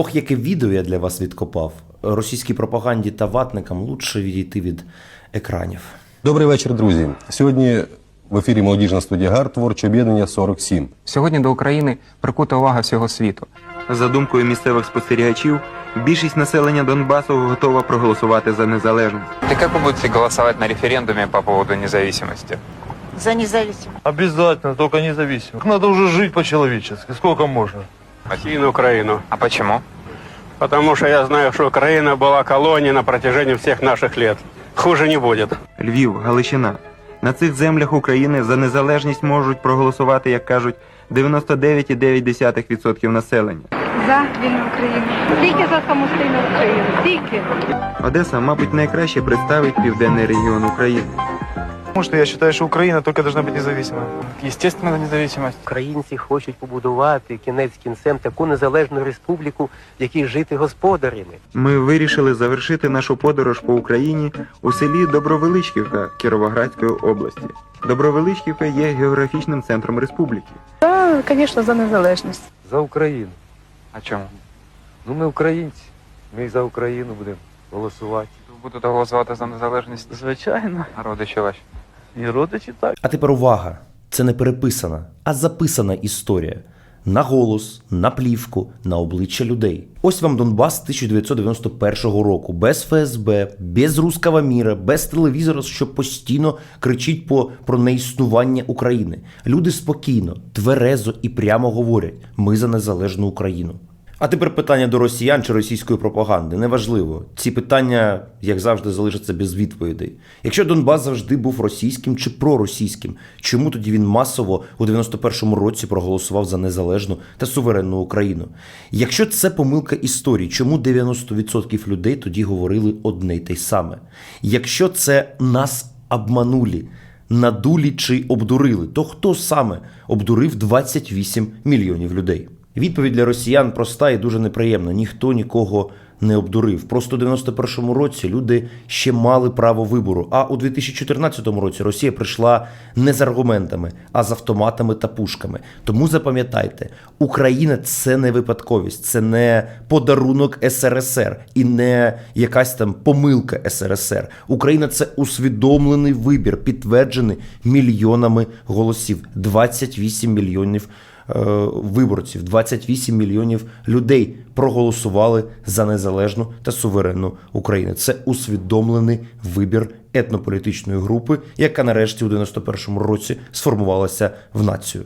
Ох, яке відео я для вас відкопав. Російській пропаганді та ватникам лучше відійти від екранів. Добрий вечір, друзі. Сьогодні в ефірі молодіжна студія ГАР творче об'єднання 47. Сьогодні до України прикута увага всього світу. За думкою місцевих спостерігачів, більшість населення Донбасу готова проголосувати за незалежність. Как вы будете голосовать на референдуме по поводу независимости? За независимость. Обязательно, только независимо. Надо уже жить по-человечески. Сколько можно? Россию на Украину. А почему? Потому что я знаю, что Украина была колонией на протяжении всех наших лет. Хуже не будет. Львів, Галичина. На цих землях України за незалежність можуть проголосувати, як кажуть, 99,9% населення. за вільну Україну, тільки за самостійну Україну, тільки. Одеса, мабуть, найкраще представить південний регіон України. Потому что я считаю, что Украина только должна быть независима. Естественно, независимость. Українці хочуть побудувати кінець кінцем таку незалежну республіку, в якій жити господарями. Ми вирішили завершити нашу подорож по Україні у селі Добровеличківка Кіровоградської області. Добровеличківка є географічним центром республіки. Так, звісно, за незалежність. За Україну. А чому? Ну ми українці. Ми за Україну будемо голосувати. Будете голосувати за незалежність Звичайно. родичі ваші? І родичі так. А тепер увага! Це не переписана, а записана історія. На голос, на плівку, на обличчя людей. Ось вам Донбас 1991 року, без ФСБ, без руского міра, без телевізора, що постійно кричить по про неіснування України. Люди спокійно, тверезо і прямо говорять: ми за незалежну Україну. А тепер питання до росіян чи російської пропаганди. Неважливо. Ці питання, як завжди, залишаться без відповідей. Якщо Донбас завжди був російським чи проросійським, чому тоді він масово у 91-му році проголосував за незалежну та суверенну Україну? Якщо це помилка історії, чому 90% людей тоді говорили одне й те саме? Якщо це нас обманули, надулі чи обдурили, то хто саме обдурив 28 мільйонів людей? Відповідь для росіян проста і дуже неприємна. Ніхто нікого не обдурив. Просто у 91-му році люди ще мали право вибору. А у 2014 році Росія прийшла не з аргументами, а з автоматами та пушками. Тому запам'ятайте, Україна це не випадковість, це не подарунок СРСР і не якась там помилка СРСР. Україна це усвідомлений вибір, підтверджений мільйонами голосів. 28 мільйонів виборців, 28 мільйонів людей проголосували за незалежну та суверенну Україну. Це усвідомлений вибір етнополітичної групи, яка нарешті у 91-му році сформувалася в націю.